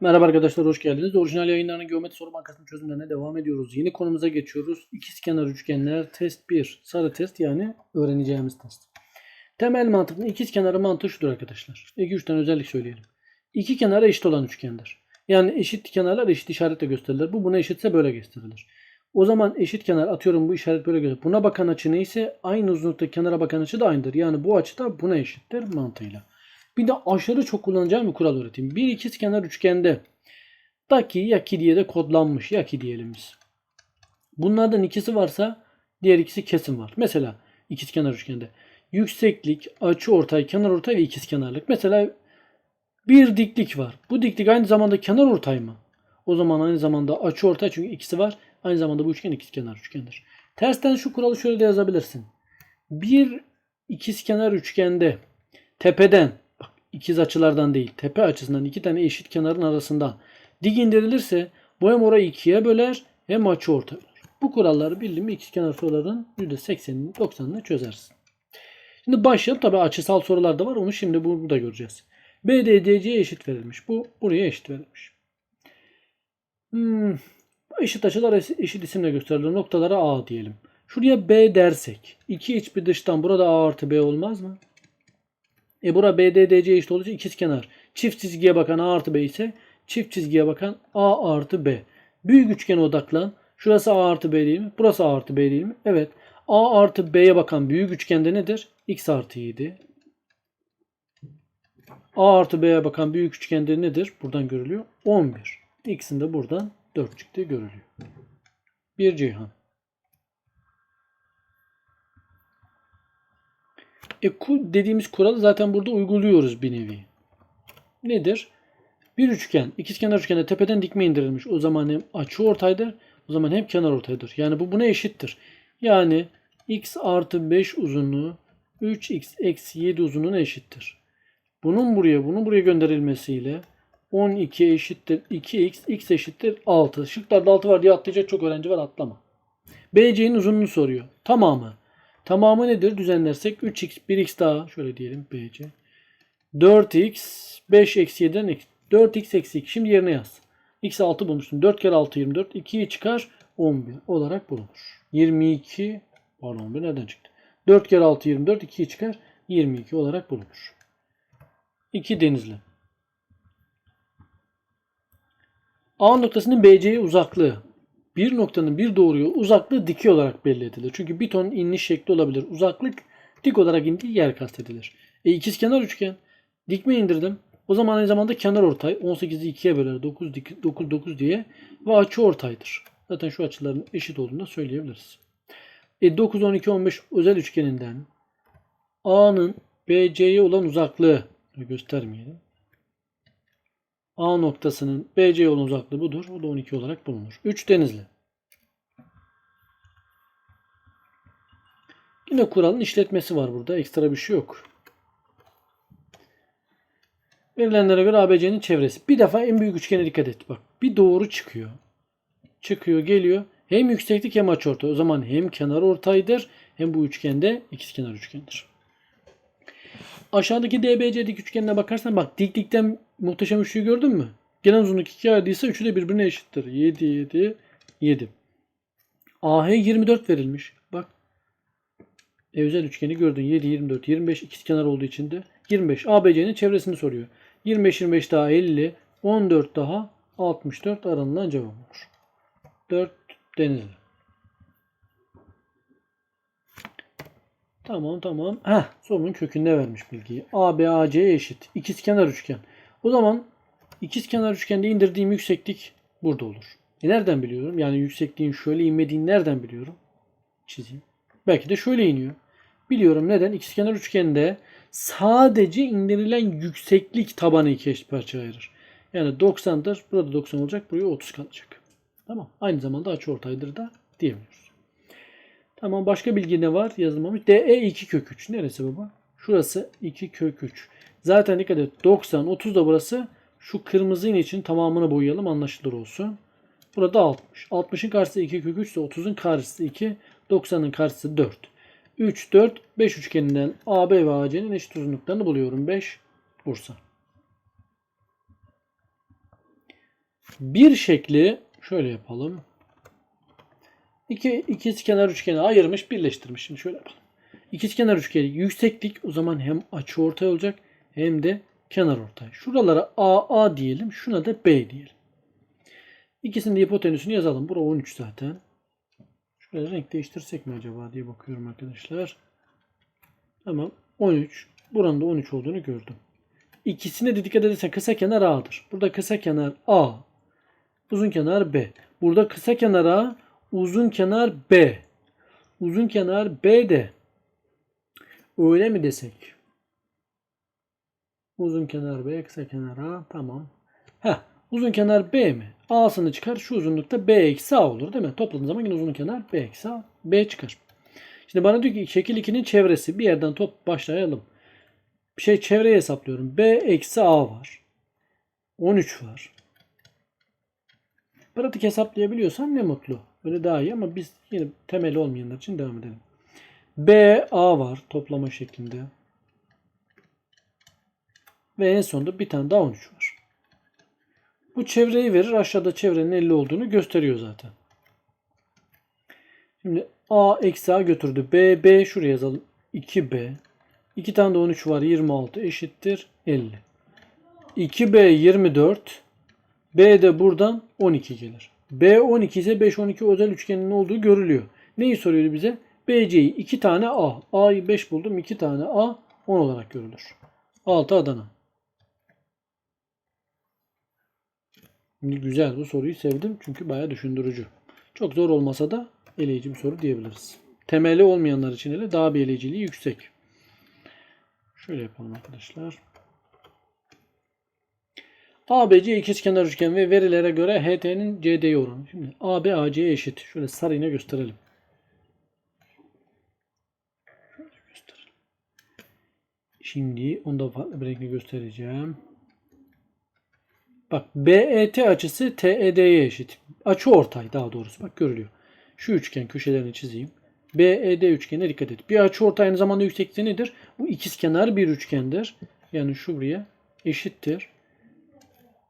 Merhaba arkadaşlar hoş geldiniz. Orijinal yayınlarının geometri soru bankasının çözümlerine devam ediyoruz. Yeni konumuza geçiyoruz. İkizkenar üçgenler test 1. Sarı test yani öğreneceğimiz test. Temel mantıklı ikizkenarı mantığı şudur arkadaşlar. 2-3 tane özellik söyleyelim. İki kenara eşit olan üçgendir. Yani eşit kenarlar eşit işaretle gösterilir. Bu buna eşitse böyle gösterilir. O zaman eşit kenar atıyorum bu işaret böyle gösterilir. Buna bakan açı neyse aynı uzunlukta kenara bakan açı da aynıdır. Yani bu açı da buna eşittir mantığıyla. Bir de aşırı çok kullanacağım bir kural öğreteyim. Bir ikizkenar üçgende daki yaki diye de kodlanmış. Yaki diyelim biz. Bunlardan ikisi varsa diğer ikisi kesin var. Mesela ikizkenar üçgende yükseklik, açı ortay, kenar ortay ve ikizkenarlık. Mesela bir diklik var. Bu diklik aynı zamanda kenar ortay mı? O zaman aynı zamanda açı ortay çünkü ikisi var. Aynı zamanda bu üçgen ikizkenar üçgendir. Tersten şu kuralı şöyle de yazabilirsin. Bir ikizkenar üçgende tepeden ikiz açılardan değil tepe açısından iki tane eşit kenarın arasından dik indirilirse bu hem orayı ikiye böler hem açı ortay böler. Bu kuralları bildin mi ikizkenar soruların %80'ini 90'ını çözersin. Şimdi başlayalım. Tabi açısal sorular da var. Onu şimdi burada göreceğiz. BDDC'ye eşit verilmiş. Bu buraya eşit verilmiş. Hmm. Eşit açılar eş- eşit isimle gösterilir. Noktalara A diyelim. Şuraya B dersek. iki iç bir dıştan burada A artı B olmaz mı? E bura BDDC eşit olduğu için ikizkenar. Çift çizgiye bakan A artı B ise çift çizgiye bakan A artı B. Büyük üçgene odaklan. Şurası A artı B değil mi? Burası A artı B değil mi? Evet. A artı B'ye bakan büyük üçgende nedir? X artı 7. A artı B'ye bakan büyük üçgende nedir? Buradan görülüyor. 11. X'in de buradan 4 çıktığı görülüyor. Bir Ceyhan. E, dediğimiz kuralı zaten burada uyguluyoruz bir nevi. Nedir? Bir üçgen, ikizkenar üçgende tepeden dikme indirilmiş. O zaman hem açı ortaydır, o zaman hem kenar ortaydır. Yani bu buna eşittir. Yani x artı 5 uzunluğu 3x eksi 7 uzunluğuna eşittir. Bunun buraya, bunun buraya gönderilmesiyle 12 eşittir 2x, x eşittir 6. Şıklarda 6 var diye atlayacak çok öğrenci var atlama. BC'nin uzunluğunu soruyor. Tamamı. Tamamı nedir? Düzenlersek 3x, 1x daha şöyle diyelim BC. 4x, 5 eksi 7'den eksi. 4x eksi 2. Şimdi yerine yaz. x 6 bulmuştum. 4 kere 6 24. 2'yi çıkar 11 olarak bulunur. 22 pardon 11 nereden çıktı? 4 kere 6 24. 2'yi çıkar 22 olarak bulunur. 2 denizli. A noktasının BC'ye uzaklığı. Bir noktanın bir doğruya uzaklığı dikey olarak belli edilir. Çünkü bir ton iniş şekli olabilir. Uzaklık dik olarak indiği yer kastedilir. E ikizkenar üçgen. Dikme indirdim. O zaman aynı zamanda kenar ortay. 18'i 2'ye böler. 9, dik- 9, 9 diye. Ve açı ortaydır. Zaten şu açıların eşit olduğunu da söyleyebiliriz. E 9, 12, 15 özel üçgeninden A'nın BC'ye olan uzaklığı göstermeyelim. A noktasının BC'ye olan uzaklığı budur. O da 12 olarak bulunur. 3 denizli. Yine kuralın işletmesi var burada. Ekstra bir şey yok. Verilenlere göre ABC'nin çevresi. Bir defa en büyük üçgene dikkat et. Bak bir doğru çıkıyor. Çıkıyor geliyor. Hem yükseklik hem açıortay. O zaman hem kenar ortaydır hem bu üçgende ikizkenar üçgendir. Aşağıdaki DBC dik üçgenine bakarsan bak diklikten muhteşem üçlüyü gördün mü? Genel uzunluk 2 ayrıysa üçü de birbirine eşittir. 7 7 7. AH 24 verilmiş. Bak. E özel üçgeni gördün. 7 24 25 ikizkenar olduğu için de 25. ABC'nin çevresini soruyor. 25 25 daha 50 14 daha 64 aranılan cevap olur. 4 denizli. Tamam tamam. Heh, sorunun kökünde vermiş bilgiyi. AB AC'ye eşit. İkizkenar üçgen. O zaman ikizkenar üçgende indirdiğim yükseklik burada olur. E nereden biliyorum? Yani yüksekliğin şöyle inmediğini nereden biliyorum? Çizeyim. Belki de şöyle iniyor. Biliyorum neden? İkizkenar üçgende sadece indirilen yükseklik tabanı iki eşit parça ayırır. Yani 90'dır. Burada 90 olacak. Buraya 30 kalacak. Tamam. Aynı zamanda açıortaydır da diyebiliyoruz. Tamam başka bilgi ne var yazılmamış. DE 2 kök 3. Neresi baba? Şurası 2 kök 3. Zaten dikkat et 90 30 da burası. Şu kırmızı iğne için tamamını boyayalım anlaşılır olsun. Burada 60. 60'ın karşısı 2 kök 3 ise 30'un karşısı 2. 90'ın karşısı 4. 3, 4, 5 üçgeninden AB ve AC'nin eşit uzunluklarını buluyorum. 5 Bursa. Bir şekli şöyle yapalım. İki, ikizkenar üçgeni ayırmış, birleştirmiş. Şimdi şöyle yapalım. İkizkenar üçgeni yükseklik o zaman hem açıortay olacak hem de kenar ortay. Şuralara A, A diyelim. Şuna da B diyelim. İkisinin de hipotenüsünü yazalım. Bura 13 zaten. Şöyle renk değiştirsek mi acaba diye bakıyorum arkadaşlar. Tamam. 13. Buranın da 13 olduğunu gördüm. İkisine de dikkat edersen kısa kenar A'dır. Burada kısa kenar A. Uzun kenar B. Burada kısa kenar A. Uzun kenar B. Uzun kenar B de. Öyle mi desek? Uzun kenar B, kısa kenar A. Tamam. Heh, uzun kenar B mi? A'sını çıkar. Şu uzunlukta B eksi A olur değil mi? Topladığın zaman yine uzun kenar B eksi A. B çıkar. Şimdi bana diyor ki şekil 2'nin çevresi. Bir yerden top başlayalım. Bir şey çevreyi hesaplıyorum. B eksi A var. 13 var. Pratik hesaplayabiliyorsan ne mutlu. Öyle daha iyi ama biz yine temeli olmayanlar için devam edelim. B, A var toplama şeklinde. Ve en sonunda bir tane daha 13 var. Bu çevreyi verir. Aşağıda çevrenin 50 olduğunu gösteriyor zaten. Şimdi A eksi A götürdü. B, B şuraya yazalım. 2B. 2 tane de 13 var. 26 eşittir 50. 2B 24. B de buradan 12 gelir. B 12 ise 5 12 özel üçgenin olduğu görülüyor. Neyi soruyordu bize? BC'yi 2 tane A. A'yı 5 buldum. 2 tane A 10 olarak görülür. 6 Adana. Şimdi güzel bu soruyu sevdim çünkü bayağı düşündürücü. Çok zor olmasa da eleyici bir soru diyebiliriz. Temeli olmayanlar için hele daha bir eleyiciliği yüksek. Şöyle yapalım arkadaşlar. ABC ikizkenar üçgen ve verilere göre HT'nin CD'ye oranı. Şimdi AB AC'ye eşit. Şöyle sarı gösterelim. Gösterelim. Şimdi onu da farklı bir renkle göstereceğim. Bak BET açısı TED'ye eşit. Açı ortay daha doğrusu. Bak görülüyor. Şu üçgen köşelerini çizeyim. BED üçgenine dikkat et. Bir açı ortay aynı zamanda yüksekliği nedir? Bu ikizkenar bir üçgendir. Yani şu buraya eşittir.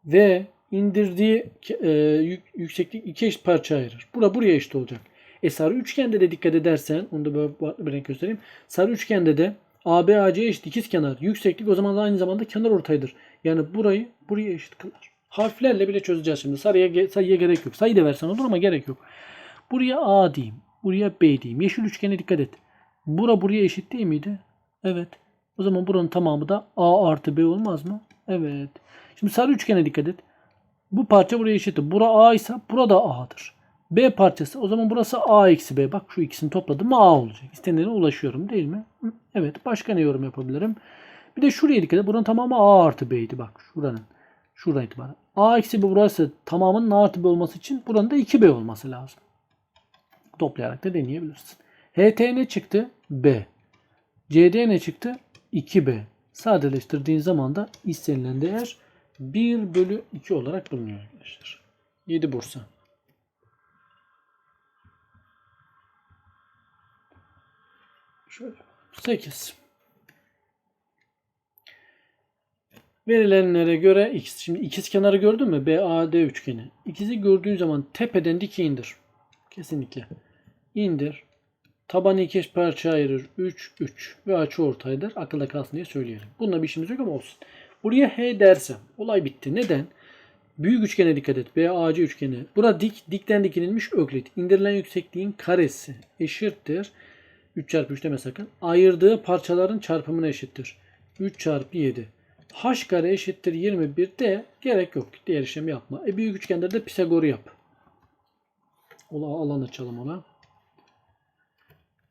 Ve indirdiği e, yük, yükseklik iki eşit parça ayırır. Bura buraya eşit olacak. E sarı üçgende de dikkat edersen onu da böyle bir renk göstereyim. Sarı üçgende de AB AC eşit ikizkenar. Yükseklik o zaman da aynı zamanda kenar ortaydır. Yani burayı buraya eşit kılar. Harflerle bile çözeceğiz şimdi. Sarıya sayıya gerek yok. Sayı da versen olur ama gerek yok. Buraya A diyeyim. Buraya B diyeyim. Yeşil üçgene dikkat et. Bura buraya eşit değil miydi? Evet. O zaman buranın tamamı da A artı B olmaz mı? Evet. Şimdi sarı üçgene dikkat et. Bu parça buraya eşittir. Bura A ise burada A'dır. B parçası o zaman burası A eksi B. Bak şu ikisini topladım A olacak. İstenilene ulaşıyorum değil mi? Evet. Başka ne yorum yapabilirim? Bir de şuraya dikkat et. Buranın tamamı A artı B'ydi. Bak şuranın. Şuradan itibaren. A eksi B burası tamamının A artı B olması için buranın da 2B olması lazım. Toplayarak da deneyebilirsin. HT ne çıktı? B. CD ne çıktı? 2B. Sadeleştirdiğin zaman da istenilen değer 1 bölü 2 olarak bulunuyor arkadaşlar. 7 Bursa. Şöyle 8. Verilenlere göre x. Şimdi ikiz kenarı gördün mü? BAD üçgeni. İkizi gördüğün zaman tepeden dik indir. Kesinlikle. İndir. Tabanı iki eş parça ayırır. 3, 3. Ve açı ortaydır. Akılda kalsın diye söyleyelim. Bununla bir işimiz yok ama olsun. Buraya H dersem olay bitti. Neden? Büyük üçgene dikkat et. BAC üçgeni. Bura dik. Dikten dikinilmiş öklit. İndirilen yüksekliğin karesi eşittir. 3 çarpı 3 deme sakın. Ayırdığı parçaların çarpımına eşittir. 3 çarpı 7. H kare eşittir 21 de gerek yok. Diğer işlemi yapma. E büyük üçgende de Pisagor'u yap. Ola alan açalım ona.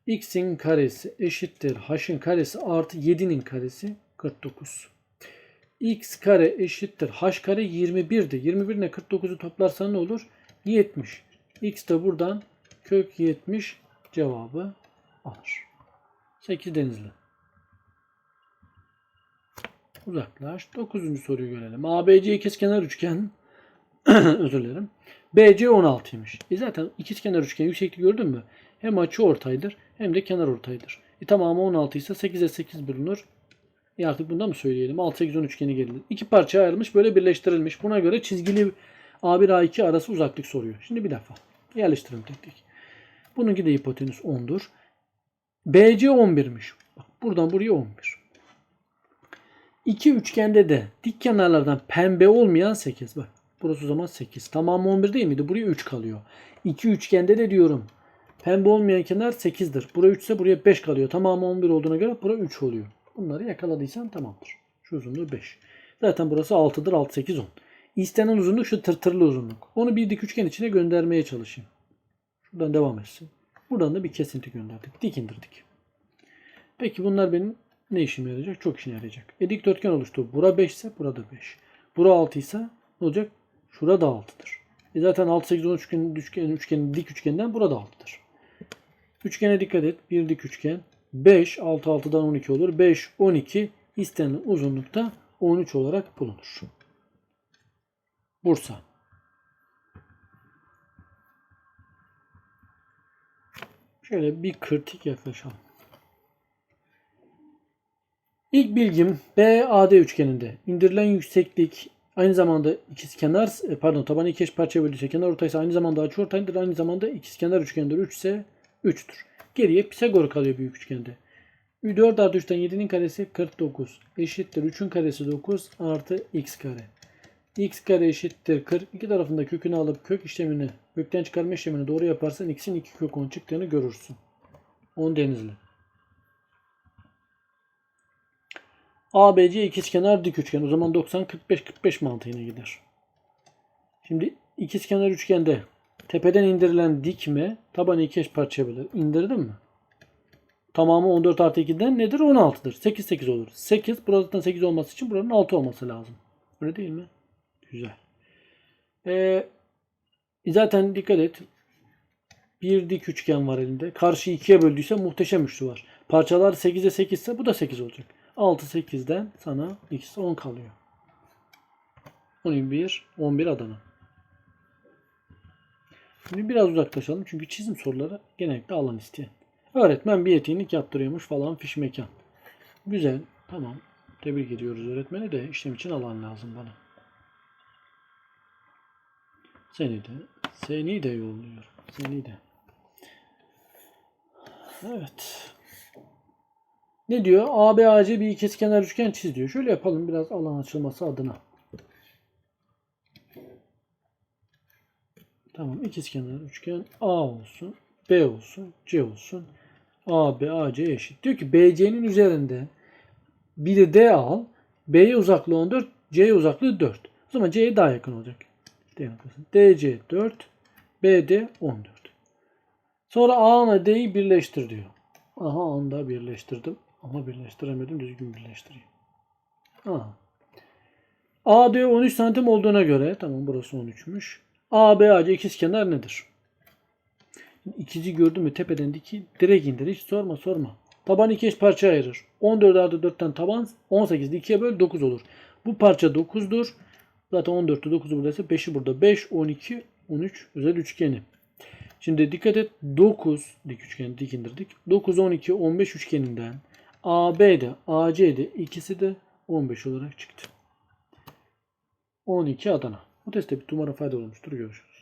X'in karesi eşittir. H'in karesi artı 7'nin karesi 49. X kare eşittir. H kare 21'di. 21 ile 49'u toplarsan ne olur? 70. X de buradan kök 70 cevabı alır. 8 denizli. Uzaklaş. 9. soruyu görelim. ABC ikizkenar üçgen özür dilerim. BC 16'ymış. E zaten ikizkenar üçgen yüksekliği gördün mü? Hem açı ortaydır hem de kenar ortaydır. E tamamı 16 ise 8'e 8 bölünür. E artık bunda mı söyleyelim? 6 8 10 üçgeni gelir. İki parçaya ayrılmış böyle birleştirilmiş. Buna göre çizgili A1 A2 arası uzaklık soruyor. Şimdi bir defa yerleştirelim tek tek. Bununki de hipotenüs 10'dur. BC 11'miş. Bak buradan buraya 11. İki üçgende de dik kenarlardan pembe olmayan 8. Bak burası o zaman 8. Tamamı 11 değil miydi? Buraya 3 kalıyor. İki üçgende de diyorum. Pembe olmayan kenar 8'dir. Buraya 3 ise buraya 5 kalıyor. Tamamı 11 olduğuna göre buraya 3 oluyor. Bunları yakaladıysan tamamdır. Şu uzunluğu 5. Zaten burası 6'dır. 6, 8, 10. İstenen uzunluk şu tırtırlı uzunluk. Onu bir dik üçgen içine göndermeye çalışayım. Şuradan devam etsin. Buradan da bir kesinti gönderdik. Dik indirdik. Peki bunlar benim ne işime yarayacak? Çok işine yarayacak. E dikdörtgen oluştu. Bura 5 ise burada 5. Bura 6 ise ne olacak? Şura da 6'dır. E zaten 6, 8, 10 üçgen, üçgen, üçgen, dik üçgenden burada 6'dır. Üçgene dikkat et. Bir dik üçgen. 5, 6, 6'dan 12 olur. 5, 12 istenilen uzunlukta 13 olarak bulunur. Bursa. Şöyle bir kritik yaklaşalım. İlk bilgim BAD üçgeninde indirilen yükseklik aynı zamanda ikizkenar e, pardon tabanı iki eş parçaya böldüyse kenar ortaysa aynı zamanda açıortaydır aynı zamanda ikizkenar üçgendir 3 ise 3'tür. Geriye Pisagor kalıyor büyük üçgende. 4 artı 3'ten 7'nin karesi 49 eşittir 3'ün karesi 9 artı x kare. x kare eşittir 40. İki tarafında kökünü alıp kök işlemini kökten çıkarma işlemini doğru yaparsan x'in 2 kök 10 çıktığını görürsün. 10 denizli. ABC ikizkenar dik üçgen. O zaman 90 45 45 mantığına gider. Şimdi ikizkenar üçgende tepeden indirilen dikme tabanı iki eş parçaya bölür. İndirdim mi? Tamamı 14 artı 2'den nedir? 16'dır. 8 8 olur. 8 buradan 8 olması için buranın 6 olması lazım. Öyle değil mi? Güzel. Ee, zaten dikkat et. Bir dik üçgen var elinde. Karşı ikiye böldüyse muhteşem üçlü var. Parçalar 8'e 8 ise bu da 8 olacak. 6 8'den sana x 10 kalıyor. 11 11 Adana. Şimdi biraz uzaklaşalım çünkü çizim soruları genellikle alan isteyen. Öğretmen bir etkinlik yaptırıyormuş falan fiş mekan. Güzel. Tamam. Tebrik ediyoruz öğretmeni de işlem için alan lazım bana. Seni de seni de yolluyor. Seni de. Evet. Ne diyor? ABAC bir ikizkenar üçgen çiz diyor. Şöyle yapalım biraz alan açılması adına. Tamam ikizkenar üçgen A olsun, B olsun, C olsun. AB, AC eşit. Diyor ki BC'nin üzerinde bir de D al. B'ye uzaklığı 14, C'ye uzaklığı 4. O zaman C'ye daha yakın olacak. D noktası. DC 4, BD 14. Sonra A ile D'yi birleştir diyor. Aha anda birleştirdim. Ama birleştiremedim. Düzgün birleştireyim. Aha. AD 13 santim olduğuna göre tamam burası 13'müş. ABAC ikizkenar nedir? İkizi gördün mü tepeden diki direkt indir. Hiç sorma sorma. Taban iki eş parça ayırır. 14 artı 4'ten taban 18 ikiye böl 9 olur. Bu parça 9'dur. Zaten 14'te 9'u buradaysa 5'i burada. 5, 12, 13 özel üçgeni. Şimdi dikkat et 9 dik üçgeni dik indirdik. 9, 12, 15 üçgeninden AB'de, AC'de ikisi de 15 olarak çıktı. 12 Adana. Bu testte bir numara fayda olmuştur. Görüşürüz.